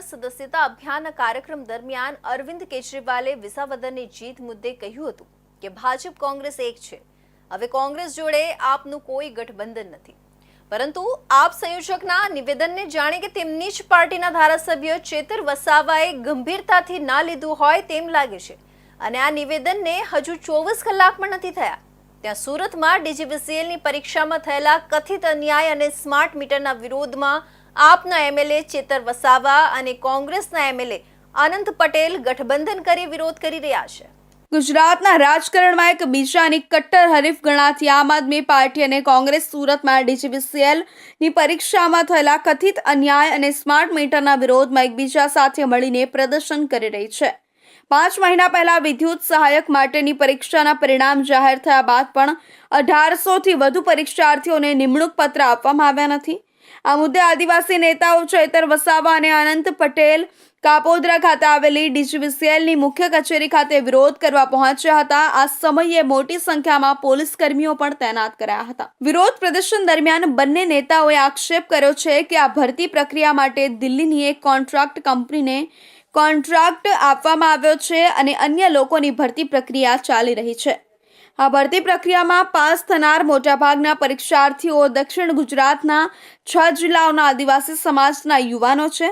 સદસ્યતા અભિયાન કાર્યક્રમ દરમિયાન અરવિંદ કેજરીવાલે વિસાવદરની જીત મુદ્દે કહ્યું હતું કે ભાજપ કોંગ્રેસ એક છે. હવે કોંગ્રેસ જોડે આપનું કોઈ ગઠબંધન નથી. પરંતુ આપ સંયોજકના નિવેદનને જાણે કે તેમની જ પાર્ટીના ધારાસભ્ય ચેતર વસાવાએ ગંભીરતાથી ના લીધું હોય તેમ લાગે છે. અને આ નિવેદનને હજુ ચોવીસ કલાક પણ નથી થયા. ત્યાં સુરતમાં ડીજીવીસીએલની પરીક્ષામાં થયેલા કથિત અન્યાય અને સ્માર્ટ મીટરના વિરોધમાં આપના એમએલએ ચેતર વસાવા અને કોંગ્રેસના એમએલએ અનંત પટેલ ગઠબંધન કરી વિરોધ કરી રહ્યા છે. ગુજરાતના રાજકારણમાં એક બીજાની કટ્ટર હરીફ ગણાતી આમ આદમી પાર્ટી અને કોંગ્રેસ સુરતમાં ડીજીવીસીએલની પરીક્ષામાં થયેલા કથિત અન્યાય અને સ્માર્ટ મીટરના વિરોધમાં એકબીજા સાથે મળીને પ્રદર્શન કરી રહી છે. પાંચ મહિના પહેલા વિદ્યુત સહાયક માટેની પરીક્ષાના પરિણામ જાહેર થયા બાદ પણ અઢારસોથી વધુ પરીક્ષાર્થીઓને નિમણૂક પત્ર આપવામાં આવ્યા નથી. આ મુદ્દે આદિવાસી નેતાઓ ચૈતર વસાવા અને અનંત પટેલ કાપોદ્રા ખાતે આવેલી ડીજીવીસીએલની મુખ્ય કચેરી ખાતે વિરોધ કરવા પહોંચ્યા હતા. આ સમયે મોટી સંખ્યામાં પોલીસ કર્મીઓ પણ તૈનાત કરાયા હતા. વિરોધ પ્રદર્શન દરમિયાન બંને નેતાઓએ આક્ષેપ કર્યો છે કે આ ભરતી પ્રક્રિયા માટે દિલ્હીની એક કોન્ટ્રાક્ટ કંપનીને કોન્ટ્રાક્ટ આપવામાં આવ્યો છે અને અન્ય લોકોની ભરતી પ્રક્રિયા ચાલી રહી છે. આ ભરતી પ્રક્રિયામાં પાસ થનાર મોટાભાગના પરીક્ષાર્થીઓ દક્ષિણ ગુજરાતના છ જિલ્લાઓના આદિવાસી સમાજના યુવાનો છે.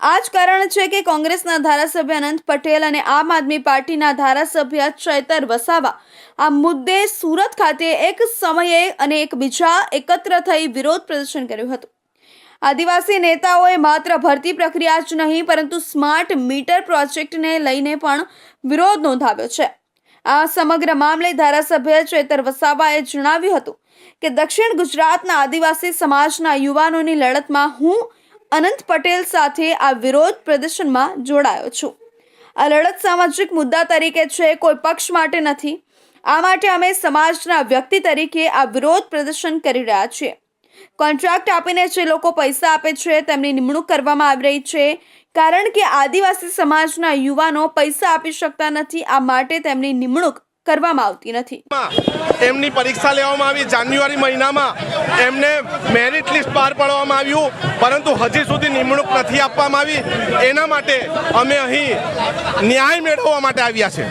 આ જ કારણ છે કે કોંગ્રેસના ધારાસભ્ય અનંત પટેલ અને આમ આદમી પાર્ટીના ધારાસભ્ય ચૈતર વસાવા આ મુદ્દે સુરત ખાતે એક સમયે અને એકબીજા એકત્ર થઈ વિરોધ પ્રદર્શન કર્યું હતું. આદિવાસી નેતાઓએ માત્ર ભરતી પ્રક્રિયા જ નહીં, પરંતુ સ્માર્ટ મીટર પ્રોજેક્ટને લઈને પણ વિરોધ નોંધાવ્યો છે. આ સમગ્ર મામલે ધારાસભ્ય ચેતર વસાવાએ જણાવ્યું હતું કે દક્ષિણ ગુજરાતના આદિવાસી સમાજના યુવાનોની લડતમાં હું અનંત પટેલ સાથે આ વિરોધ પ્રદર્શનમાં જોડાયો છું. આ લડત સામાજિક મુદ્દા તરીકે છે, કોઈ પક્ષ માટે નથી. આ માટે અમે સમાજના વ્યક્તિ તરીકે આ વિરોધ પ્રદર્શન કરી રહ્યા છીએ. કોન્ટ્રાક્ટ આપીને જે લોકો પૈસા આપે છે, તેમની નિમણૂક કરવામાં આવી રહી છે કારણ કે આદિવાસી સમાજના યુવાનો પૈસા આપી શકતા નથી આ માટે તેમની નિમણૂક કરવામાં આવતી નથી. માં એમની પરીક્ષા લેવામાં આવી જાન્યુઆરી મહિનામાં. એમને મેરિટ લિસ્ટ બહાર પાડવામાં આવ્યું પરંતુ હજી સુધી નિમણૂક નથી આપવામાં આવી. એના માટે અમે અહીં ન્યાય મેળવવા માટે આવ્યા છે.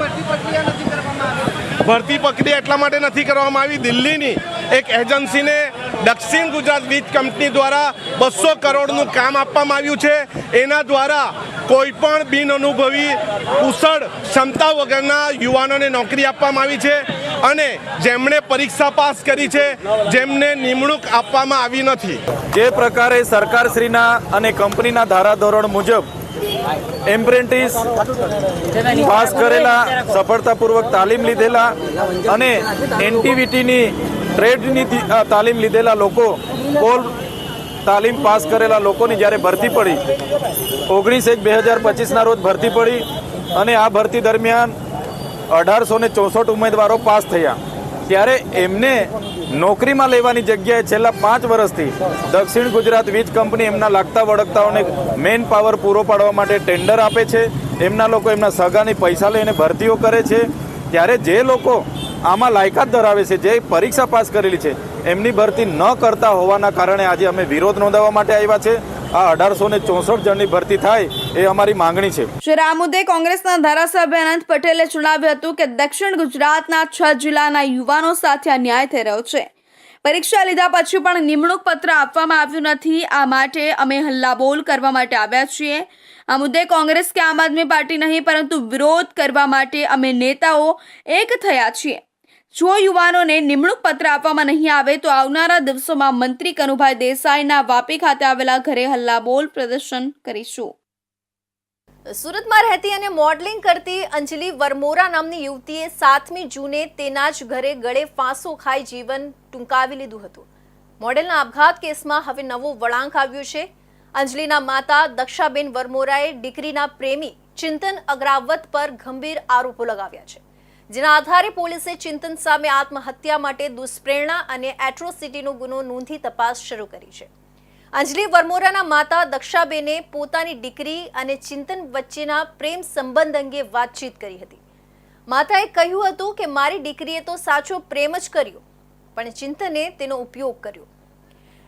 ભરતી પ્રક્રિયા નથી કરવામાં આવી? ભરતી પ્રક્રિયા એટલા માટે નથી કરવામાં આવી. દિલ્હીની એક એજન્સીને દક્ષિણ ગુજરાત વીજ કંપની દ્વારા બસો કરોડનું કામ આપવામાં આવ્યું છે. એના દ્વારા કોઈ પણ બિન અનુભવી કુશળ ક્ષમતા વગરના યુવાનોને નોકરી આપવામાં આવી છે અને જેમણે પરીક્ષા પાસ કરી છે, જેમને નિમણૂક આપવામાં આવી નથી. જે પ્રકારે સરકારશ્રીના અને કંપનીના ધારાધોરણ મુજબ એમ્પ્રેન્ટિસ પાસ કરેલા સફળતાપૂર્વક તાલીમ લીધેલા અને એનટીવીટીની, ટ્રેડની તાલીમ લીધેલા લોકો, કોલ તાલીમ પાસ કરેલા લોકોની જ્યારે ભરતી પડી, ઓગણીસ એક બે હજાર પચીસના રોજ ભરતી પડી અને આ ભરતી દરમિયાન અઢારસો ને ચોસઠ ઉમેદવારો પાસ થયા. ત્યારે એમને નોકરીમાં લેવાની જગ્યાએ છેલ્લા પાંચ વર્ષથી દક્ષિણ ગુજરાત વીજ કંપની એમના લાગતા વળગતાઓને મેન પાવર પૂરો પાડવા માટે ટેન્ડર આપે છે. એમના લોકો એમના સગાની પૈસા લઈને ભરતીઓ કરે છે. ત્યારે જે લોકો આમાં લાયકાત ધરાવે છે, જે પરીક્ષા પાસ કરેલી છે, એમની ભરતી ન કરતા હોવાના કારણે આજે અમે વિરોધ નોંધાવવા માટે આવ્યા છે. આ અઢારસો ને ચોસઠ જણની ભરતી થાય એ અમારી માંગણી છે. શ્રી મુદ્દે કોંગ્રેસના ધારાસભ્ય અનંત પટેલે જણાવ્યું હતું કે દક્ષિણ ગુજરાતના છ જિલ્લાના યુવાનો સાથે અન્યાય થઈ રહ્યો છે. પરીક્ષા લીધા પછી પણ નિમણૂક પત્ર આપવામાં આવ્યું નથી. આ માટે અમે હલ્લાબોલ કરવા માટે આવ્યા છીએ. આ મુદ્દે કોંગ્રેસ કે આમ આદમી પાર્ટી નહીં, પરંતુ વિરોધ કરવા માટે અમે નેતાઓ એક થયા છીએ. જો યુવાનોને નિમણૂક પત્ર આપવામાં નહીં આવે તો આવનારા દિવસોમાં મંત્રી કનુભાઈ દેસાઈના વાપી ખાતે આવેલા ઘરે હલ્લાબોલ પ્રદર્શન કરીશું. સુરતમાં રહેતી અને મોડલિંગ કરતી અંજલિ વરમોરા નામની યુવતીએ સાતમી જૂને તેના જ ઘરે ગળે ફાંસો ખાઈ જીવન ટૂંકાવી લીધું હતું. મોડેલના આપઘાત કેસમાં હવે નવો વળાંક આવ્યો છે. અંજલિના માતા દક્ષાબેન વરમોરાએ દીકરીના પ્રેમી ચિંતન અગ્રાવત પર ગંભીર આરોપો લગાવ્યા છે. જેના આધારે પોલીસે ચિંતન સામે આત્મહત્યા માટે દુષ્પ્રેરણા અને એટ્રોસિટીનો ગુનો નોંધી તપાસ શરૂ કરી છે. અંજલિ વરમોરાના માતા દક્ષાબેને પોતાની દીકરી અને ચિંતન વચ્ચેના પ્રેમ સંબંધ અંગે વાતચીત કરી હતી. માતાએ કહ્યું હતું કે, મારી દીકરીએ તો સાચો પ્રેમ જ કર્યો, પણ ચિંતને તેનો ઉપયોગ કર્યો.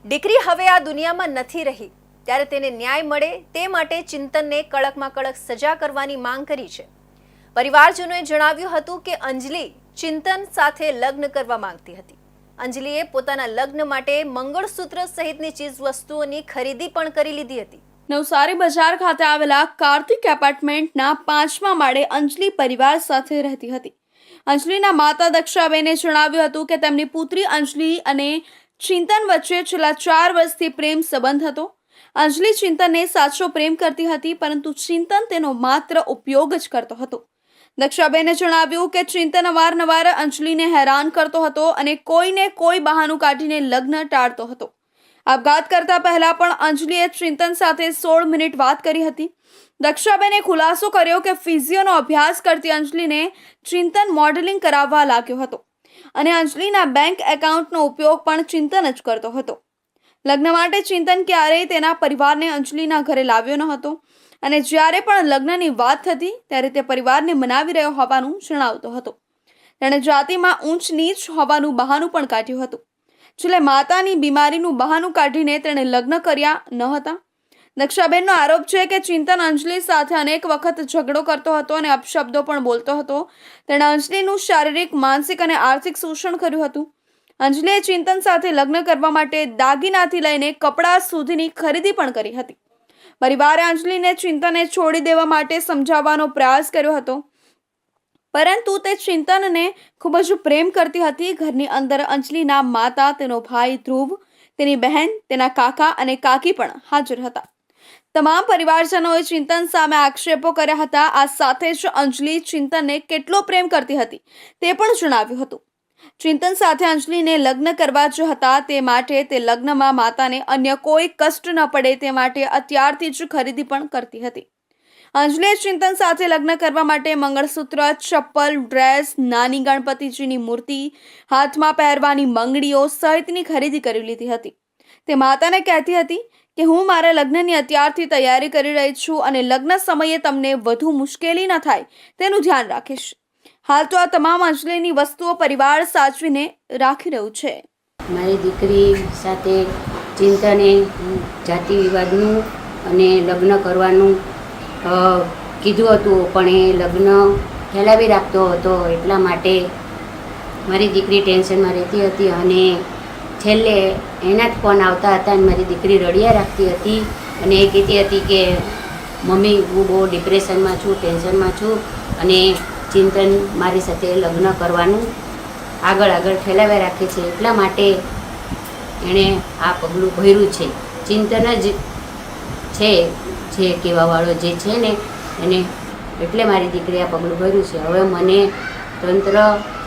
દીકરી હવે આ દુનિયામાં નથી રહી. ત્યારે તેને ન્યાય મળે તે માટે ચિંતનને કડકમાં કડક સજા કરવાની માંગ કરી છે. પરિવારજનોએ જણાવ્યું હતું કે અંજલિ ચિંતન સાથે લગ્ન કરવા માંગતી હતી. અંજલિએ પોતાના લગ્ન માટે મંગળસૂત્ર સહિતની ચીજવસ્તુઓની ખરીદી પણ કરી લીધી હતી. નવસારી બજાર ખાતે આવેલા કાર્તિક એપાર્ટમેન્ટના પાંચમા માળે અંજલિ પરિવાર સાથે રહેતી હતી. અંજલિના માતા દક્ષાબેને જણાવ્યું હતું કે તેમની પુત્રી અંજલિ અને ચિંતન વચ્ચે છેલ્લા ચાર વર્ષથી પ્રેમ સંબંધ હતો. અંજલિ ચિંતનને સાચો પ્રેમ કરતી હતી, પરંતુ ચિંતન તેનો માત્ર ઉપયોગ જ કરતો હતો. દક્ષાબેને જણાવ્યું કે ચિંતન અવારનવાર અંજલિને હેરાન કરતો હતો અને કોઈને કોઈ બહાનું કાઢીને લગ્ન ટાળતો હતો. આપઘાત કરતા પહેલા પણ અંજલિએ ચિંતન સાથે સોળ મિનિટ વાત કરી હતી. દક્ષાબેને ખુલાસો કર્યો કે ફિઝિયોનો અભ્યાસ કરતી અંજલિને ચિંતન મોડેલિંગ કરાવવા લાગ્યો હતો અને અંજલિના બેંક એકાઉન્ટનો ઉપયોગ પણ ચિંતન જ કરતો હતો. લગ્ન માટે ચિંતન ક્યારેય તેના પરિવારને અંજલિના ઘરે લાવ્યો ન હતો. અને જ્યારે પણ લગ્નની વાત થતી, ત્યારે તે પરિવારને મનાવી રહ્યો હોવાનું જણાવતો હતો. તેણે જાતિમાં ઊંચ નીચ હોવાનું બહાનું પણ કાઢ્યું હતું. છેલ્લે માતાની બીમારીનું બહાનું કાઢીને તેણે લગ્ન કર્યા ન હતા. દક્ષાબેનનો આરોપ છે કે ચિંતન અંજલિ સાથે અનેક વખત ઝઘડો કરતો હતો અને અપશબ્દો પણ બોલતો હતો. તેણે અંજલિનું શારીરિક, માનસિક અને આર્થિક શોષણ કર્યું હતું. અંજલિએ ચિંતન સાથે લગ્ન કરવા માટે દાગીનાથી લઈને કપડાં સુધીની ખરીદી પણ કરી હતી. પરિવારે અંજલિને ચિંતને છોડી દેવા માટે સમજાવવાનો પ્રયાસ કર્યો હતો. પરંતુ તે ચિંતનને ખૂબ જ પ્રેમ કરતી હતી. ઘરની અંદર અંજલિના માતા, તેનો ભાઈ ધ્રુવ, તેની બહેન, તેના કાકા અને કાકી પણ હાજર હતા. તમામ પરિવારજનોએ ચિંતન સામે આક્ષેપો કર્યા હતા. આ સાથે જ અંજલિ ચિંતનને કેટલો પ્રેમ કરતી હતી તે પણ જણાવ્યું હતું. ચિંતન સાથે અંજલિને લગ્ન કરવા જ હતા. તે માટે તે લગ્નમાં માતાને અન્ય કોઈ કષ્ટ ન પડે તે માટે અત્યારથી જ ખરીદી પણ કરતી હતી. અંજલિએ ચિંતન સાથે લગ્ન કરવા માટે મંગળસૂત્ર, ચપ્પલ, ડ્રેસ, નાની ગણપતિજીની મૂર્તિ, હાથમાં પહેરવાની મંગળીઓ સહિતની ખરીદી કરી લીધી હતી. તે માતાને કહેતી હતી કે, હું મારા લગ્નની અત્યારથી તૈયારી કરી રહી છું અને લગ્ન સમયે તમને વધુ મુશ્કેલી ન થાય તેનું ધ્યાન રાખીશ. હાલ તો આ તમામ અંજલિની વસ્તુઓ પરિવાર સાચવીને રાખી રહ્યું છે. મારી દીકરી સાથે ચિંતાને જાતિ વિવાદનું અને લગ્ન કરવાનું કીધું હતું, પણ એ લગ્ન ફેલાવી રાખતો હતો એટલા માટે મારી દીકરી ટેન્શનમાં રહેતી હતી અને છેલ્લે એના જ ફોન આવતા હતા અને મારી દીકરી રડિયા રાખતી હતી અને એ કહેતી હતી કે, મમ્મી, હું બહુ ડિપ્રેશનમાં છું ટેન્શનમાં છું અને ચિંતન મારી સાથે લગ્ન કરવાનું આગળ આગળ ફેલાવ્યા રાખે છે એટલા માટે એણે આ પગલું ભર્યું છે. ચિંતન જ છે જે કહેવાવાળો જે છે ને એને એટલે મારી દીકરી આ પગલું ભર્યું છે. હવે મને તંત્ર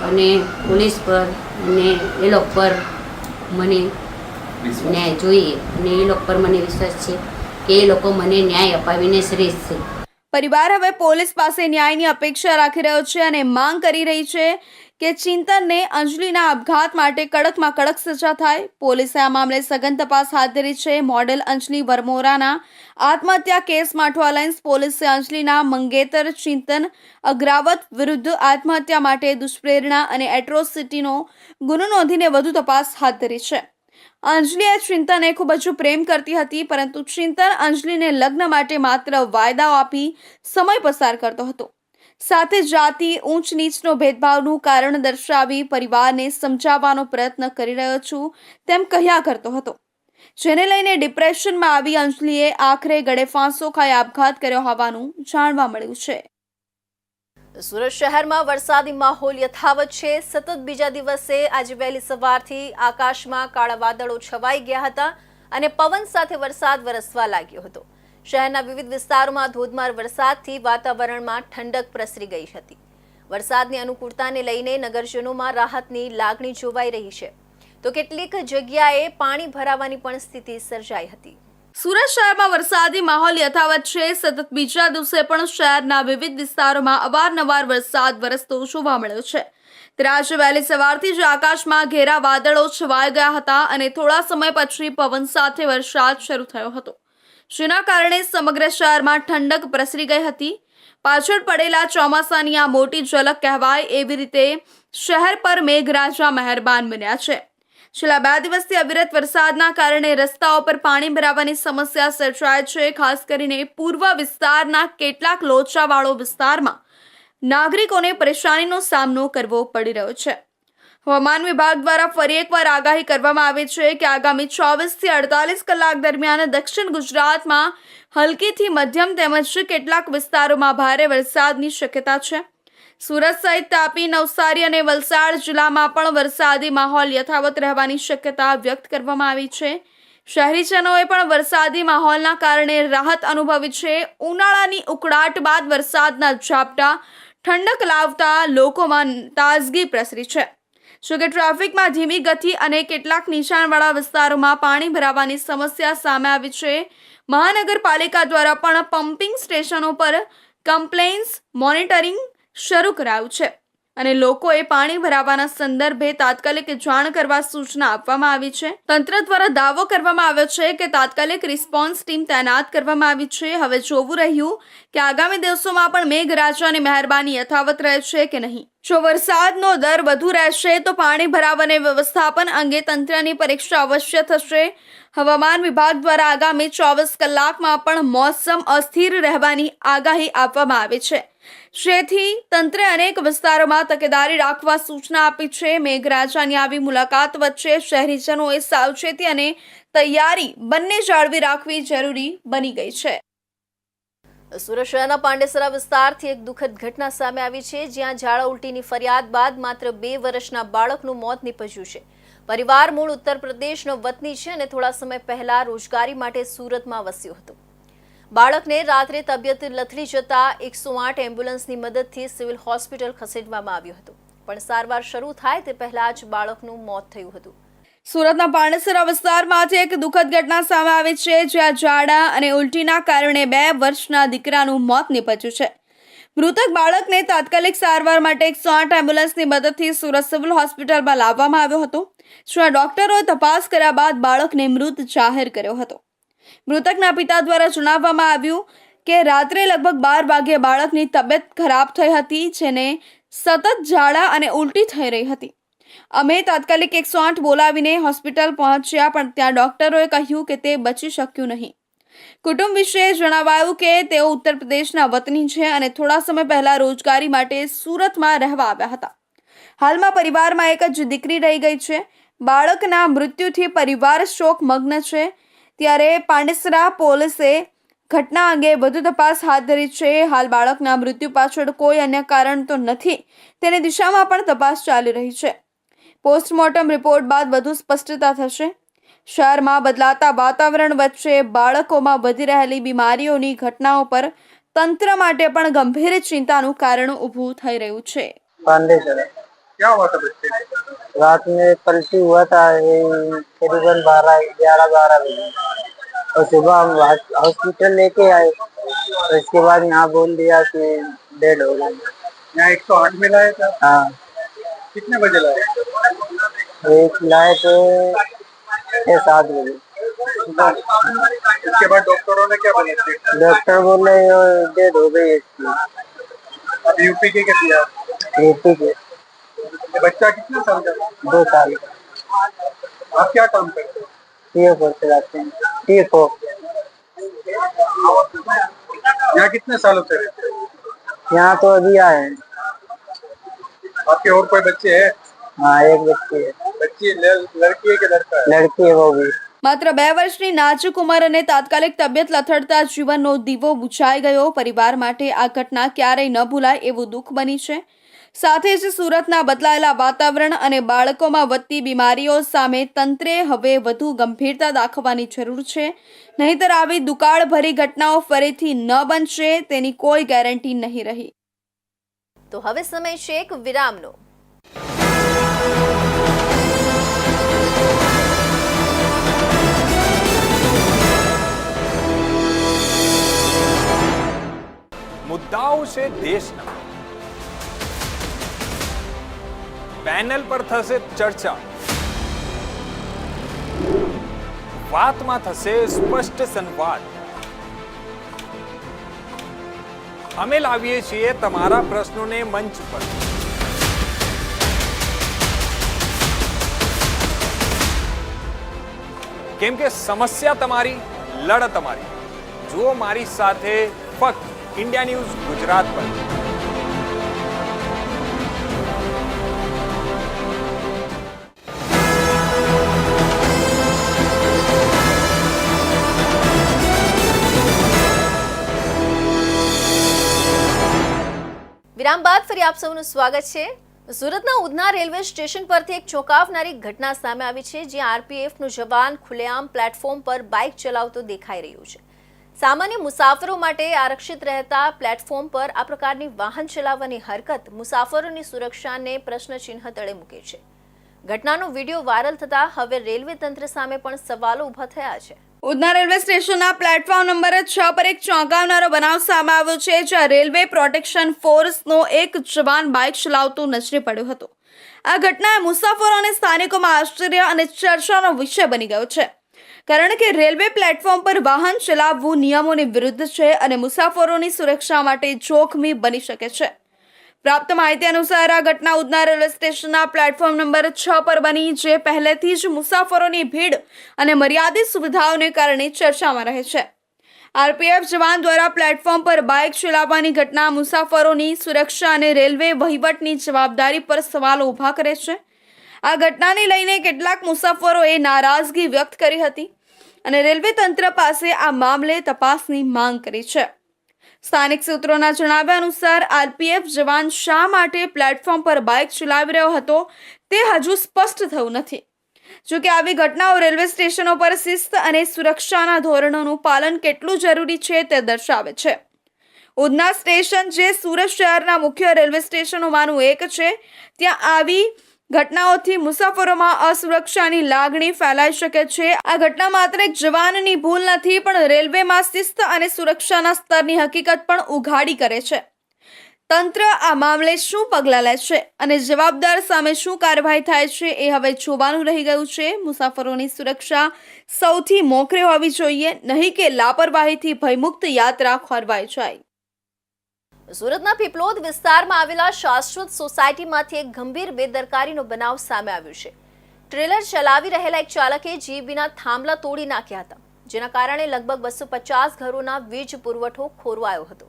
અને પોલીસ પર અને એ લોકો પર મને ન્યાય જોઈએ. અને એ લોકો પર મને વિશ્વાસ છે કે એ લોકો મને ન્યાય અપાવીને શ્રેષ્ઠ છે પરિવાર હવે પોલીસ પાસે ન્યાયની અપેક્ષા રાખી રહ્યો છે અને માંગ કરી રહી છે કે ચિંતનને અંજલિના આપઘાત માટે કડકમાં કડક સજા થાય. પોલીસે આ મામલે સઘન તપાસ હાથ ધરી છે. મોડેલ અંજલિ વરમોરાના આત્મહત્યા કેસમાં અઠવાલાઇન્સ પોલીસે અંજલિના મંગેતર, ચિંતન અગ્રાવત વિરુદ્ધ આત્મહત્યા માટે દુષ્પ્રેરણા અને એટ્રોસિટીનો ગુનો નોંધીને વધુ તપાસ હાથ ધરી છે. અંજલિએ ચિંતનને ખૂબ જ પ્રેમ કરતી હતી, પરંતુ ચિંતન અંજલિને લગ્ન માટે માત્ર વાયદાઓ આપી સમય પસાર કરતો હતો. સાથે જાતિ, ઊંચ નીચનો ભેદભાવનું કારણ દર્શાવી પરિવારને સમજાવવાનો પ્રયત્ન કરી રહ્યો છું તેમ કહ્યા કરતો હતો. જેને લઈને ડિપ્રેશનમાં આવી અંજલિએ આખરે ગળે ફાંસો ખાઈ આપઘાત કર્યો હોવાનું જાણવા મળ્યું છે. સુરત શહેરમાં વરસાદી માહોલ યથાવત છે. સતત બીજા દિવસે આજે વહેલી સવારથી આકાશમાં કાળા વાદળો છવાઈ ગયા હતા અને પવન સાથે વરસાદ વરસવા લાગ્યો હતો. શહેરના વિવિધ વિસ્તારોમાં ધોધમાર વરસાદથી વાતાવરણમાં ઠંડક પ્રસરી ગઈ હતી. વરસાદની અનુકૂળતાને લઈને નગરજનોમાં રાહતની લાગણી જોવાઈ રહી છે. તો કેટલીક જગ્યાએ પાણી ભરાવાની પણ સ્થિતિ સર્જાઈ હતી. સુરત શહેરમાં વરસાદી માહોલ યથાવત છે. સતત બીજા દિવસે પણ શહેરના વિવિધ વિસ્તારોમાં અવારનવાર વરસાદ વરસતો જોવા મળ્યો છે. ત્યારે વહેલી સવારથી જ આકાશમાં ઘેરા વાદળો છવાઈ ગયા હતા અને થોડા સમય પછી પવન સાથે વરસાદ શરૂ થયો હતો. જેના કારણે સમગ્ર શહેરમાં ઠંડક પ્રસરી ગઈ હતી. પાછળ પડેલા ચોમાસાની આ મોટી ઝલક કહેવાય એવી રીતે શહેર પર મેઘરાજા મહેરબાન બન્યા છે. છેલ્લા બે દિવસથી અવિરત વરસાદના કારણે રસ્તાઓ પર પાણી ભરાવાની સમસ્યા સર્જાય છે. ખાસ કરીને પૂર્વ વિસ્તારના કેટલાક લોચાવાળો વિસ્તારમાં નાગરિકોને પરેશાનીનો સામનો કરવો પડી રહ્યો છે. હવામાન વિભાગ દ્વારા ફરી એકવાર આગાહી કરવામાં આવી છે કે આગામી ચોવીસથી અડતાલીસ કલાક દરમિયાન દક્ષિણ ગુજરાતમાં હલકીથી મધ્યમ તેમજ કેટલાક વિસ્તારોમાં ભારે વરસાદની શક્યતા છે. સુરત સહિત તાપી, નવસારી અને વલસાડ જિલ્લામાં પણ વરસાદી માહોલ યથાવત રહેવાની શક્યતા વ્યક્ત કરવામાં આવી છે. શહેરીજનોએ પણ વરસાદી માહોલના કારણે રાહત અનુભવી છે. ઉનાળાની ઉકળાટ બાદ વરસાદના ઝાપટા ઠંડક લાવતા લોકોમાં તાજગી પ્રસરી છે. જોકે ટ્રાફિકમાં ધીમી ગતિ અને કેટલાક નીચાણવાળા વિસ્તારોમાં પાણી ભરાવાની સમસ્યા સામે આવી છે. મહાનગરપાલિકા દ્વારા પણ પમ્પિંગ સ્ટેશનો પર કમ્પ્લેન્સ મોનિટરિંગ શરૂ કરાયું છે અને લોકોએ પાણી ભરાવાના સંદર્ભે તાત્કાલિક જાણ કરવા સૂચના આપવામાં આવી છે. તંત્ર દ્વારા દાવો કરવામાં આવ્યો છે કે તાત્કાલિક રિસ્પોન્સ ટીમ તૈનાત કરવામાં આવી છે. હવે જોવું રહ્યું કે આગામી દિવસોમાં પણ મેઘરાજાની મહેરબાની યથાવત રહે છે કે નહીં. જો વરસાદનો દર વધુ રહેશે તો પાણી ભરાવ વ્યવસ્થાપન અંગે તંત્રની પરીક્ષા અવશ્ય થશે. હવામાન વિભાગ દ્વારા આગામી ચોવીસ કલાકમાં પણ મોસમ અસ્થિર રહેવાની આગાહી આપવામાં આવી છે. જેથી તંત્રે અનેક વિસ્તારોમાં તકેદારી રાખવા સૂચના આપી છે. મેઘરાજાની આવી મુલાકાત વચ્ચે શહેરીજનોએ સાવચેતી અને તૈયારી બંને જાળવી રાખવી જરૂરી બની ગઈ છે. સુરત શહેરના પાંડેસરા વિસ્તારથી એક દુઃખદ ઘટના સામે આવી છે, જ્યાં ઝાડા ઉલટીની ફરિયાદ બાદ માત્ર બે વર્ષના બાળકનું મોત નીપજ્યું છે. પરિવાર મૂળ ઉત્તર પ્રદેશનો વતની છે અને થોડા સમય પહેલા રોજગારી માટે સુરતમાં વસ્યો હતો. બાળકને રાત્રે તબિયત લથડી જતા એકસો આઠ એમ્બ્યુલન્સની મદદથી સિવિલ હોસ્પિટલ ખસેડવામાં આવ્યું હતું. પણ સારવાર શરૂ થાય તે પહેલા જ બાળકનું મોત થયું હતું. સુરતના પાણસરા આજે એક દુઃખદ ઘટના સામે આવી છે, જ્યાં ઝાડા અને ઉલટીના કારણે બે વર્ષના દીકરાનું મોત નીપજ્યું છે. મૃતક બાળકને તાત્કાલિક સારવાર માટે એકસો આઠ એમ્બ્યુલન્સની મદદથી સુરત સિવિલ હોસ્પિટલમાં લાવવામાં આવ્યો હતો, જ્યાં ડોક્ટરોએ તપાસ કર્યા બાદ બાળકને મૃત જાહેર કર્યો હતો. મૃતકના પિતા દ્વારા જણાવવામાં આવ્યું કે રાત્રે લગભગ બાર વાગ્યે બાળકની તબિયત ખરાબ થઈ હતી, જેને સતત ઝાડા અને ઉલટી થઈ રહી હતી. અમે તાત્કાલિક એકસો આઠ બોલાવીને હોસ્પિટલ પહોંચ્યા, પણ ત્યાં ડોક્ટરોએ કહ્યું કે તે બચી શક્યું નહીં. કુટુંબ વિશે જણાવાયું કે તેઓ ઉત્તર પ્રદેશના વતની છે અને થોડા સમય પહેલા રોજગારી માટે સુરતમાં રહેવા આવ્યા હતા. હાલમાં પરિવારમાં એક જ દીકરી રહી ગઈ છે. બાળકના મૃત્યુથી પરિવાર શોક મગ્ન છે. ત્યારે પાંડેસરા પોલીસે ઘટના અંગે વધુ તપાસ હાથ ધરી છે. હાલ બાળકના મૃત્યુ પાછળ કોઈ અન્ય કારણ તો નથી. તેની દિશામાં પણ તપાસ ચાલી રહી છે. પોસ્ટમોર્ટમ રિપોર્ટ બાદ વધુ સ્પષ્ટતા થશે. શહેરમાં બદલાતા વાતાવરણ વચ્ચે બાળકોમાં વધી રહેલી બીમારીઓની ઘટનાઓ પર તંત્ર માટે પણ ગંભીર ચિંતાનું કારણ ઊભું થઈ રહ્યું છે. क्या हुआ था बच्चे को रात में पलटी हुआ था करीबन बारह ग्यारह बारह बजे। और सुबह हम हॉस्पिटल लेके आए। और इसके बाद यहाँ बोल दिया कि डेड हो गए। यहाँ एक सौ आठ में लाया था? हाँ। कितने बजे लाया एक लाए थे छः सात बजे। उसके बाद डॉक्टरों ने क्या बोला डॉक्टर बोले डेड हो गई इसकी। अब यूपी के क्या दिया यूपी के ये बच्चा कितने साल का था? दो साल आप क्या काम करते हो टी फोर से जाते हैं टी फोर यहाँ कितने सालों से रहते हो यहाँ तो अभी आए हैं आपके और कोई बच्चे हैं हाँ एक बच्ची है बच्ची ल- लड़की है कि लड़का है लड़की है वो भी માત્ર બે વર્ષની નાજુક ઉંમર અને તાત્કાલિક તબિયત લથડતા જીવનનો દીવો બુઝાઈ ગયો પરિવાર માટે આ ઘટના ક્યારેય ન ભૂલાય એવું દુઃખ બની છે સાથે જ સુરતના બદલાયેલા વાતાવરણ અને બાળકોમાં વધતી બીમારીઓ સામે તંત્રે હવે વધુ ગંભીરતા દાખવવાની જરૂર છે. નહીંતર આવી દુકાળભરી ઘટનાઓ ફરીથી ન બનશે તેની કોઈ ગેરંટી નહીં રહી. તો હવે સમય છે એક વિરામનો. મુદ્દાઓ છે દેશના. પેનલ પર થશે ચર્ચા વાતમાં થશે સ્પષ્ટ સંવાદ અમે લાવીએ છીએ તમારા પ્રશ્નોને મંચ પર કેમ કે સમસ્યા તમારી લડત તમારી જુઓ મારી સાથે ફક્ત ઇન્ડિયા ન્યૂઝ ગુજરાત પર વિરામ બાદ ફરી આપ સૌનું સ્વાગત છે. સુરતના ઉધના રેલવે સ્ટેશન પરથી એક ચોંકાવનારી ઘટના સામે આવી છે, જ્યાં આરપીએફનું જવાન ખુલ્લેઆમ પ્લેટફોર્મ પર બાઇક ચલાવતો દેખાઈ રહ્યું છે. સામાન્ય મુસાફરો માટે આરક્ષિત રહેતા પ્લેટફોર્મ પર આ પ્રકારની વાહન ચલાવવાની હરકત મુસાફરોની સુરક્ષાને પ્રશ્નચિહ્ન તળે મૂકે છે. ઘટનાનો વીડિયો વાયરલ થતાં હવે રેલવે તંત્ર સામે પણ સવાલો ઊભા થયા છે. ઉધના રેલવે સ્ટેશનના પ્લેટફોર્મ નંબર છ પર એક ચોંકાવનારો બનાવ સામે આવ્યો છે, જ્યાં રેલવે પ્રોટેક્શન ફોર્સનો એક જવાન બાઇક ચલાવતો નજરે પડ્યો હતો. આ ઘટનાએ મુસાફરો અને સ્થાનિકોમાં આશ્ચર્ય અને ચર્ચાનો વિષય બની ગયો છે. કારણ કે રેલવે પ્લેટફોર્મ પર વાહન ચલાવવું નિયમોની વિરુદ્ધ છે અને મુસાફરોની સુરક્ષા માટે જોખમી બની શકે છે. પ્રાપ્ત માહિતી અનુસાર આ ઘટના ઉધના રેલવે સ્ટેશનના પ્લેટફોર્મ નંબર છ પર બની, જે પહેલેથી જ મુસાફરોની ભીડ અને મર્યાદિત સુવિધાઓને કારણે ચર્ચામાં રહે છે. આરપીએફ જવાન દ્વારા પ્લેટફોર્મ પર બાઇક ચલાવવાની ઘટના મુસાફરોની સુરક્ષા અને રેલવે વહીવટની જવાબદારી પર સવાલો ઊભા કરે છે. આ ઘટનાને લઈને કેટલાક મુસાફરોએ નારાજગી વ્યક્ત કરી હતી અને રેલવે તંત્ર પાસે આ મામલે તપાસની માંગ કરી છે. સ્થાનિક સૂત્રોના જણાવ્યા અનુસાર, આરપીએફ જવાન શા માટે પ્લેટફોર્મ પર બાઇક ચલાવી રહ્યો હતો તે હજુ સ્પષ્ટ થયું નથી. જો કે આવી ઘટનાઓ રેલવે સ્ટેશનો પર શિસ્ત અને સુરક્ષાના ધોરણોનું પાલન કેટલું જરૂરી છે તે દર્શાવે છે. ઉધના સ્ટેશન, જે સુરત શહેરના મુખ્ય રેલવે સ્ટેશનોમાંનું એક છે, ત્યાં આવી ઘટનાઓથી મુસાફરોમાં અસુરક્ષાની લાગણી ફેલાઈ શકે છે. આ ઘટના માત્ર એક જવાનની ભૂલ નથી, પણ રેલવેમાં શિસ્ત અને સુરક્ષાના સ્તરની હકીકત પણ ઉઘાડી કરે છે. તંત્ર આ મામલે શું પગલાં લે છે અને જવાબદાર સામે શું કાર્યવાહી થાય છે એ હવે જોવાનું રહી ગયું છે. મુસાફરોની સુરક્ષા સૌથી મોખરે હોવી જોઈએ, નહીં કે લાપરવાહીથી ભયમુક્ત યાત્રા ખોરવાઈ જાય. સુરતના પીપલોદ વિસ્તારમાં આવેલા શાશ્વત સોસાયટીમાંથી એક ગંભીર બેદરકારીનો બનાવ સામે આવ્યો છે. ટ્રેલર ચલાવી રહેલા એક ચાલકે જીબીના થાંભલા તોડી નાખ્યા હતા, જેના કારણે લગભગ બસો પચાસ ઘરોના વીજ પુરવઠો ખોરવાયો હતો.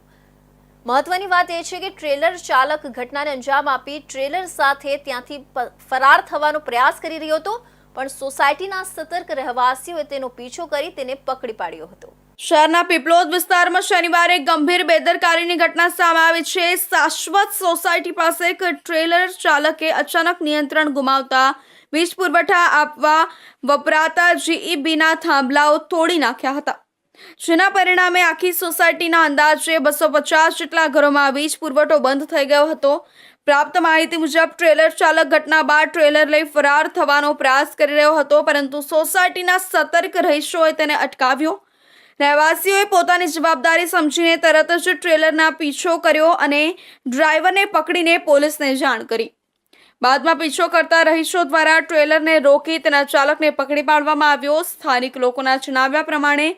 મહત્વની વાત એ છે કે ટ્રેલર ચાલક ઘટનાને અંજામ આપી ટ્રેલર સાથે ત્યાંથી ફરાર થવાનો પ્રયાસ કરી રહ્યો હતો, પણ સોસાયટીના સતર્ક રહેવાસીઓએ તેનો પીછો કરી તેને પકડી પાડ્યો હતો. શહેરના પીપલોદ વિસ્તારમાં શનિવારે ગંભીર બેદરકારીની ઘટના સામે આવી છે. શાશ્વત સોસાયટી પાસે એક ટ્રેલર ચાલકે અચાનક નિયંત્રણ ગુમાવતા વીજ પુરવઠા આપવા વપરાતા જીઈબીના થાંભલાઓ તોડી નાખ્યા હતા. જેના પરિણામે આખી સોસાયટીના અંદાજે બસો પચાસ જેટલા ઘરોમાં વીજ પુરવઠો બંધ થઈ ગયો હતો. પ્રાપ્ત માહિતી મુજબ, ટ્રેલર ચાલક ઘટના બાદ ટ્રેલર લઈ ફરાર થવાનો પ્રયાસ કરી રહ્યો હતો, પરંતુ સોસાયટીના સતર્ક રહીશોએ તેને અટકાવ્યો. રહેવાસીઓએ પોતાની જવાબદારી સમજીને તરત જ ટ્રેલરના પીછો કર્યો અને ડ્રાઈવરને પકડીને પોલીસને જાણ કરી. બાદમાં પીછો કરતા રહીશો દ્વારા ટ્રેલરને રોકી તેના ચાલકને પકડી પાડવામાં આવ્યો. સ્થાનિક લોકોના જણાવ્યા પ્રમાણે,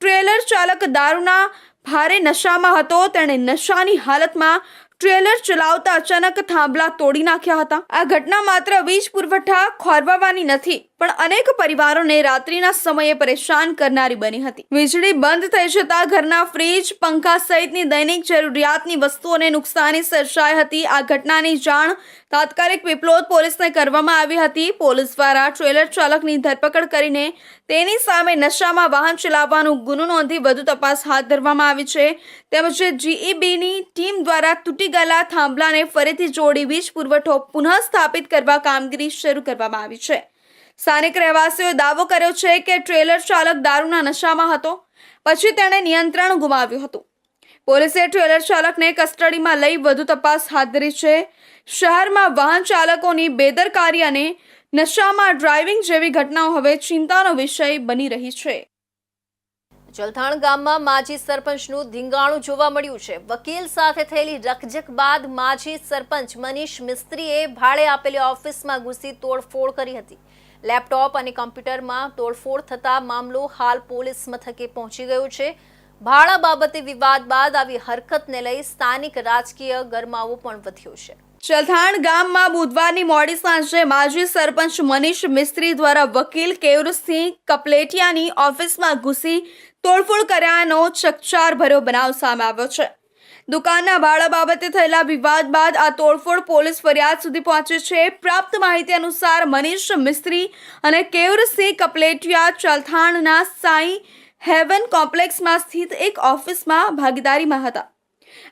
ટ્રેલર ચાલક દારૂના ભારે નશામાં હતો. તેણે નશાની હાલતમાં ટ્રેલર ચલાવતા અચાનક થાંભલા તોડી નાખ્યા હતા. આ ઘટના માત્ર વીજ પુરવઠા ખોરવાવાની નથી. પણ અનેક પરિવારોને રાત્રિના સમયે પરેશાન કરનારી બની હતી. વીજળી બંધ થઈ જતા ઘરના ફ્રીજ, પંખા સહિતની દૈનિક જરૂરિયાતની વસ્તુઓને નુકસાની સર્જાઈ હતી. આ ઘટનાની જાણ તાત્કાલિક પીપલોદ પોલીસને કરવામાં આવી હતી. પોલીસ દ્વારા ટ્રેલર ચાલકની ધરપકડ કરીને તેની સામે નશામાં વાહન ચલાવવાનો ગુનો નોંધી વધુ તપાસ હાથ ધરવામાં આવી છે. તેમજ જીઈબીની ટીમ દ્વારા તૂટી ગયેલા થાંભલાને ફરીથી જોડી વીજ પુરવઠો પુનઃ સ્થાપિત કરવા કામગીરી શરૂ કરવામાં આવી છે. સ્થાનિક રહેવાસીઓએ દાવો કર્યો છે કે ટ્રેલર ચાલક દારૂના નશામાં હતો. પછી તેણે નિયંત્રણ ગુમાવ્યું હતું. પોલીસે ટ્રેલર ચાલકને કસ્ટડીમાં લઈ વધુ તપાસ હાથ ધરી છે. શહેરમાં વાહન ચાલકોની બેદરકારી અને નશામાં ડ્રાઇવિંગ જેવી ઘટનાઓ હવે ચિંતાનો વિષય બની રહી છે. જલથાણ ગામમાં માજી સરપંચનું ધીંગાણું જોવા મળ્યું છે. વકીલ સાથે થયેલી રકઝક બાદ માજી સરપંચ મનીષ મિસ્ત્રીએ ભાડે આપેલી ઓફિસમાં ઘૂસી તોડફોડ કરી હતી. લેપટોપ અને કમ્પ્યુટરમાં તોડફોડ થતા મામલો હાલ પોલીસ મથકે પહોંચી ગયો છે. ભાડા બાબતે વિવાદ બાદ આવી હરકતને લઈ સ્થાનિક રાજકીય ગરમાવો પણ વધ્યો છે. ચલથાણ ગામમાં બુધવારની મોડી સાંજે માજી સરપંચ મનીષ મિસ્ત્રી દ્વારા વકીલ કેવરસિંહ કપલેટિયાની ઓફિસમાં ઘૂસી તોડફોડ કર્યાનો ચકચાર ભર્યો બનાવ સામે આવ્યો છે. દુકાનના ભાડા બાબતે થયેલા વિવાદ બાદ આ તોડફોડ પોલીસ ફરિયાદ સુધી પહોંચી છે. પ્રાપ્ત માહિતી અનુસાર મનીષ મિસ્ત્રી અને કેવરસિંહ કપલેટિયા ચલથાણના સાંઈ હેવન કોમ્પ્લેક્સમાં સ્થિત એક ઓફિસમાં ભાગીદારીમાં હતા.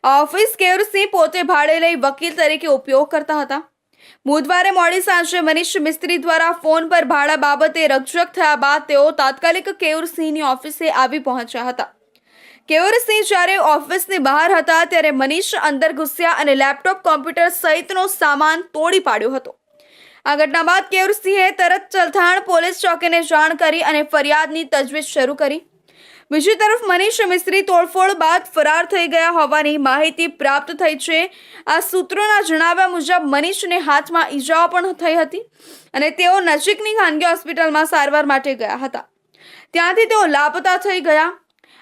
આ ઓફિસ કેવરસિંહ પોતે ભાડે લઈ વકીલ તરીકે ઉપયોગ કરતા હતા. બુધવારે મોડી સાંજે મનીષ મિસ્ત્રી દ્વારા ફોન પર ભાડા બાબતે રકઝક થયા બાદ તેઓ તાત્કાલિક કેવરસિંહની ઓફિસે આવી પહોંચ્યા હતા. કેયુરસિંહ જ્યારે ઓફિસની બહાર હતા, ત્યારે મનીષ અંદર ઘૂસ્યા અને લેપટોપ, કોમ્પ્યુટર સહિતનો સામાન તોડી પાડ્યો હતો. આ ઘટના બાદ કેવરસિંહે તરત ચલથાણ પોલીસ ચોકીને જાણ કરી અને ફરિયાદની તજવીજ શરૂ કરી. બીજી તરફ, મનીષ મિસ્ત્રી તોડફોડ બાદ ફરાર થઈ ગયા હોવાની માહિતી પ્રાપ્ત થઈ છે. આ સૂત્રોના જણાવ્યા મુજબ, મનીષને હાથમાં ઈજાઓ પણ થઈ હતી અને તેઓ નજીકની ખાનગી હોસ્પિટલમાં સારવાર માટે ગયા હતા. ત્યાંથી તેઓ લાપતા થઈ ગયા.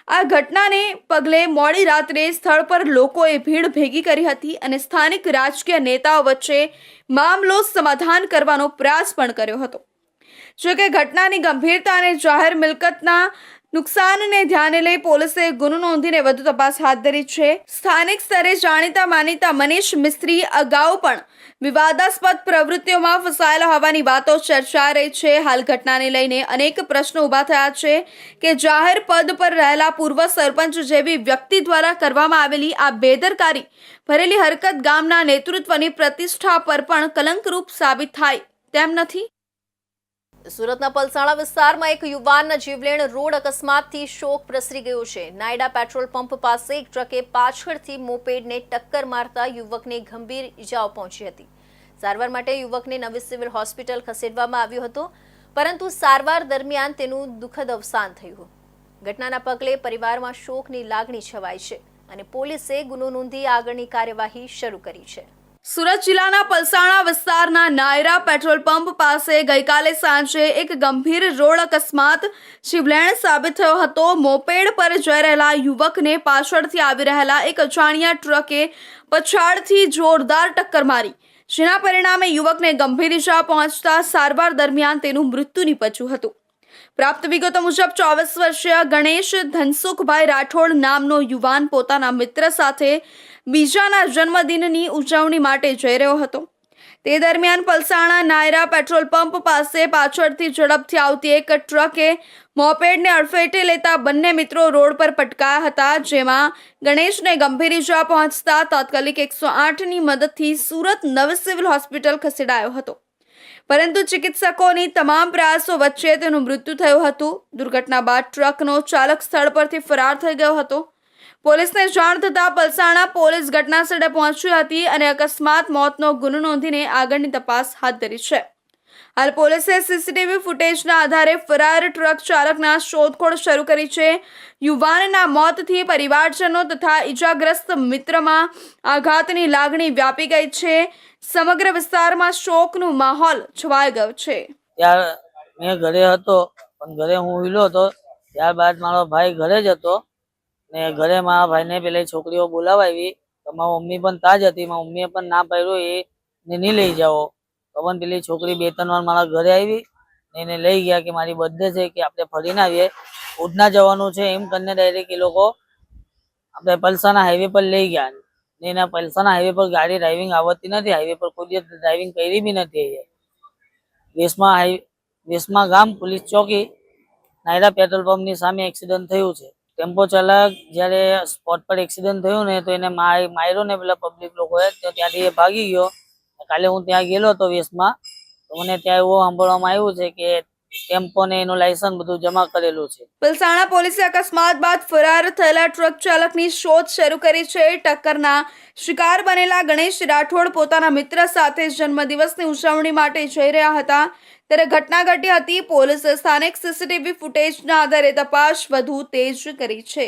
આ ઘટનાને પગલે મોડી રાત્રે સ્થળ પર લોકોએ ભીડ ભેગી કરી હતી અને સ્થાનિક રાજકીય નેતાઓ વચ્ચે મામલો સમાધાન કરવાનો પ્રયાસ પણ કર્યો હતો. જોકે ઘટનાની ગંભીરતા અને જાહેર મિલકતના નુકસાનને ધ્યાને લઈ પોલીસે ગુનો નોંધીને વધુ તપાસ હાથ ધરી છે. સ્થાનિક સ્તરે જાણીતા માનીતા મનીષ મિસ્ત્રી અગાઉ પણ વિવાદાસ્પદ પ્રવૃત્તિઓમાં ફસાયેલા હોવાની વાતો ચર્ચા રહી છે. હાલ ઘટનાને લઈને અનેક પ્રશ્નો ઊભા થયા છે કે જાહેર પદ પર રહેલા પૂર્વ સરપંચ જેવી વ્યક્તિ દ્વારા કરવામાં આવેલી આ બેદરકારી, ભરેલી હરકત ગામના નેતૃત્વની પ્રતિષ્ઠા પર પણ કલંકરૂપ સાબિત થાય તેમ નથી. સુરતના પલસાણા વિસ્તારમાં એક યુવાનના જીવલેણ રોડ અકસ્માતથી શોક પ્રસરી ગયો છે. નાયડા પેટ્રોલ પંપ પાસે એક ટ્રકે પાછળથી મોપેડને ટક્કર મારતા યુવકને ગંભીર ઈજાઓ પહોંચી હતી. સારવાર માટે યુવકને નવી સિવિલ હોસ્પિટલ ખસેડવામાં આવ્યો હતો, પરંતુ સારવાર દરમિયાન તેનું દુઃખદ અવસાન થયું. ઘટનાના પગલે પરિવારમાં શોકની લાગણી છવાઈ છે અને પોલીસે ગુનો નોંધી આગળની કાર્યવાહી શરૂ કરી છે. સુરત જિલ્લાના પલસાણા વિસ્તારના નાયરા પેટ્રોલ પંપ પાસે ગઈકાલે સાંજે એક ગંભીર રોડ અકસ્માત જીવલેણ સાબિત થયો હતો. મોપેડ પર જઈ રહેલા યુવકને પાછળથી આવી રહેલા એક અજાણ્યા ટ્રકે પછાડથી જોરદાર ટક્કર મારી. જેના પરિણામે યુવકને ગંભીર ઇજા પહોંચતા સારવાર દરમિયાન તેનું મૃત્યુ નીપજ્યું હતું. પ્રાપ્ત વિગતો મુજબ ચોવીસ વર્ષીય ગણેશ ધનસુખભાઈ રાઠોડ નામનો યુવાન પોતાના મિત્ર સાથે બીજાના જન્મદિનની ઉજવણી માટે જઈ રહ્યો હતો. તે દરમિયાન પલસાણા નાયરા પેટ્રોલ પંપ પાસે પાછળથી ઝડપથી આવતી એક ટ્રકે મોપેડને અડફેટે લેતા બંને મિત્રો રોડ પર પટકાયા હતા, જેમાં ગણેશને ગંભીર ઇજા પહોંચતા તાત્કાલિક એકસો આઠની મદદથી સુરત નવી સિવિલ હોસ્પિટલ ખસેડાયો હતો. પરંતુ ચિકિત્સકોની તમામ પ્રયાસો વચ્ચે તેનું મૃત્યુ થયું હતું. દુર્ઘટના બાદ ટ્રકનો ચાલક સ્થળ પરથી ફરાર થઈ ગયો હતો. પોલીસને જાણ થતાં પલસાણા પોલીસ ઘટના સ્થળે પહોંચી હતી અને અકસ્માત મોતનો ગુનો નોંધીને આગળની તપાસ હાથ ધરી છે. હાલ પોલીસે સીસીટીવી ફૂટેજના આધારે ફરાર ટ્રક ચાલકના શોધખોળ શરૂ કરી છે. યુવાનના મોતથી પરિવારજનો તથા ઈજાગ્રસ્ત મિત્રમાં આઘાતની લાગણી વ્યાપી ગઈ છે. સમગ્ર વિસ્તારમાં શોકનું માહોલ છવાઈ ગયો છે. ત્યાર મેં ઘરે હતો, પણ ઘરે હું હિલો હતો. ત્યારબાદ મારો ભાઈ ઘરે જ હતો. ને ઘરે મારા ભાઈને પેલા છોકરીઓ બોલાવાવી તો મારા મમ્મી પણ તાજ હતી. મારા મમ્મીએ પણ ના પાડ્યું એ, ને નહીં લઈ જાઓ. તો પણ પેલી છોકરી બે ત્રણ વાર મારા ઘરે આવી ને એને લઈ ગયા કે મારી બર્થડે છે કે આપણે ફરીને આવીએ. ઉધના જવાનું છે એમ કરીને ડાયરેક્ટ એ લોકો આપણે પલસાના હાઈવે પર લઈ ગયા. ને એના પલસાના હાઈવે પર ગાડી ડ્રાઇવિંગ આવડતી નથી. હાઈવે પર કોઈ દિવસ ડ્રાઇવિંગ કરી બી નથી વેસમાં હાઈ વેસમાં ગામ, પોલીસ ચોકી, નાયરા પેટ્રોલ પંપની સામે એક્સિડન્ટ થયું છે. ટેમ્પો ચાલક જ્યારે સ્પોટ પર એક્સિડન્ટ થયું ને તો એને માર્યો ને પેલા પબ્લિક લોકોએ, તો ત્યાંથી એ ભાગી ગયો. કાલે હું ત્યાં ગયેલો હતો વેસમાં તો મને ત્યાં એવું સાંભળવામાં આવ્યું છે કે ટેમ્પો ને એનું લાયસન્સ બધું જમા કરેલું છે. પલસાણા પોલીસે અકસ્માત બાદ ફરાર થયેલા ટ્રક ચાલકની શોધ શરૂ કરી છે. ટક્કરના શિકાર બનેલા ગણેશ રાઠોડ પોતાના મિત્ર સાથે જન્મદિવસની ઉજવણી માટે જઈ રહ્યા હતા. ત્યારે ઘટના ઘટી હતી. પોલીસે સ્થાનિક સીસીટીવી ફૂટેજના આધારે તપાસ વધુ તેજ કરી છે.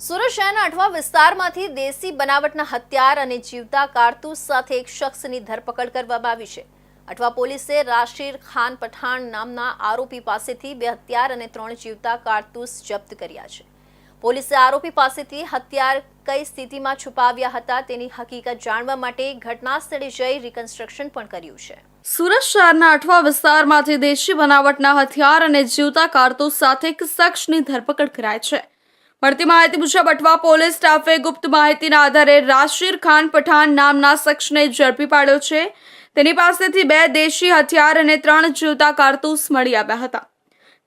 સુરત શહેરના અઠવા વિસ્તારમાંથી દેશી બનાવટના હથિયાર અને જીવતા કારતૂસ સાથે એક શખ્સની ધરપકડ કરવામાં આવી છે. અઠવા પોલીસે રાશિર ખાન પઠાણ નામના આરોપી પાસેથી બે હથિયાર અને ત્રણ જીવતા કારતૂસ જપ્ત કર્યા છે. પોલીસે આરોપી પાસેથી હથિયાર કઈ સ્થિતિમાં છુપાવ્યા હતા તેની હકીકત જાણવા માટે ઘટના સ્થળે જઈ રિકન્સ્ટ્રક્શન પણ કર્યું છે. સુરત શહેરના અઠવા વિસ્તારમાંથી દેશી બનાવટના હથિયાર અને જીવતા કારતૂસ સાથે એક શખ્સની ધરપકડ કરાઈ છે. મળતી માહિતી મુજબ અઠવા પોલીસ સ્ટાફે ગુપ્ત માહિતીના આધારે રાશિર ખાન પઠાણ નામના શખ્સને ઝડપી પાડ્યો છે. તેની પાસેથી બે દેશી હથિયાર અને ત્રણ જીવતા કારતૂસ મળી આવ્યા હતા.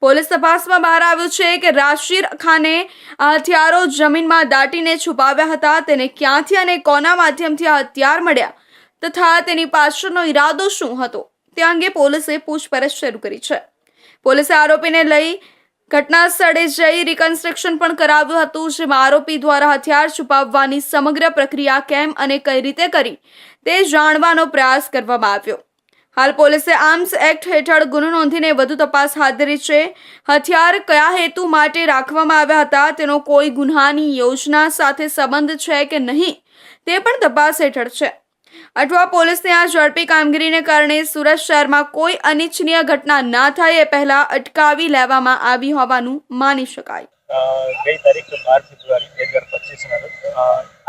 પોલીસ તપાસમાં બહાર આવ્યું છે કે રાશિર ખાને આ હથિયારો જમીનમાં દાટીને છુપાવ્યા હતા. તેને ક્યાંથી અને કોના માધ્યમથી આ હથિયાર મળ્યા? તથા તેની પાછળનો ઈરાદો શું હતો તે અંગે પોલીસે પૂછપરછ શરૂ કરી છે. પોલીસે આરોપીને લઈ ઘટના સ્થળે જઈ રિકન્સ્ટ્રક્શન પણ કરાવ્યું હતું, જેમાં આરોપી દ્વારા હથિયાર છુપાવવાની સમગ્ર પ્રક્રિયા કેમ અને કઈ રીતે કરી તે જાણવાનો પ્રયાસ કરવામાં આવ્યો. હાલ પોલીસે આર્મ્સ એક્ટ હેઠળ ગુનો નોંધીને વધુ તપાસ હાથ ધરી છે. હથિયાર કયા હેતુ માટે રાખવામાં આવ્યા હતા, તેનો કોઈ ગુન્હાની યોજના સાથે સંબંધ છે કે નહીં, તે પણ તપાસ હેઠળ છે. અઠવા પોલીસની આ ઝડપી કામગીરીને કારણે સુરત શહેરમાં કોઈ અનિચ્છનીય ઘટના ના થાય એ પહેલા અટકાવી લેવામાં આવી હોવાનું માની શકાય. ગઈ તારીખ બાર ફેબ્રુઆરી બે હજાર પચીસના રોજ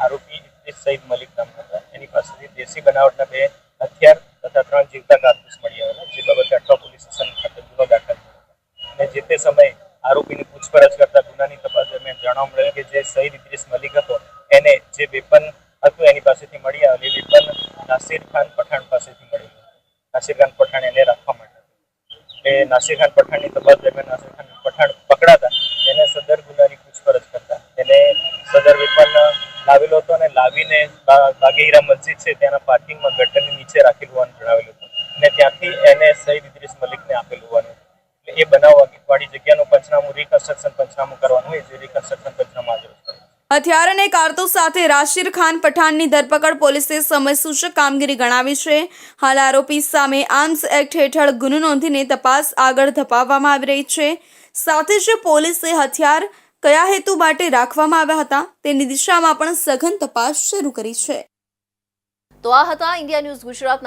આરોપી ઇદ્રીસ સઈદ મલિક નામના હતા. એની પાસેથી દેશી બનાવટના બે હથિયાર તથા ત્રણ જીવતા કારતૂસ મળી આવેલા, જે બાબતે અઠવા પોલીસ સ્ટેશન ખાતે ગુનો દાખલ અને જે તે સમયે આરોપીની પૂછપરછ કરતા ગુનાની તપાસ દરમિયાન જાણવા મળેલ કે જે સઈદ ઇદ્રીસ મલિક હતો, એને જે વેપન હતું, એની પાસેથી મળી આવેલી વેપન નાસિર ખાન પઠાણ પાસેથી મળી નાસિર ખાન પઠાણ એને રાખવા માટે એટલે નાસિર ખાન પઠાણની તપાસ દરમિયાન નાસિર ખાન પઠાણ પકડાતા, એને સદર ગુનાની પૂછપરછ કરતા. એને સદર વેપન લાવેલો હતો અને લાવીને બાગેહીરા મસ્જિદ છે, ત્યાંના પાર્કિંગમાં ગટરની નીચે રાખેલું હોવાનું જણાવેલું હતું. અને ત્યાંથી એને સઈદ ઇદ્રીસ મલિકને આપેલું હોવાનું હતું. એટલે એ બનાવ વાળી જગ્યાનું પંચનામું રિકન્સ્ટ્રક્શન પંચનામું કરવાનું હોય જે રિકન્સ્ટ્રક્શન પંચનામું આજે રોજ કર્યું. હથિયાર અને કારતૂસ સાથે રાશિર ખાન પઠાણની ધરપકડ પોલીસે સમયસૂચક કામગીરી ગણાવી છે. હાલ આરોપી સામે આર્મ્સ એક્ટ હેઠળ ગુનો નોંધીને તપાસ આગળ ધપાવવામાં આવી રહી છે. સાથે જ પોલીસે હથિયાર કયા હેતુ માટે રાખવામાં આવ્યા હતા તેની દિશામાં પણ સઘન તપાસ શરૂ કરી છે. તો આ હતા ઇન્ડિયા ન્યૂઝ ગુજરાતના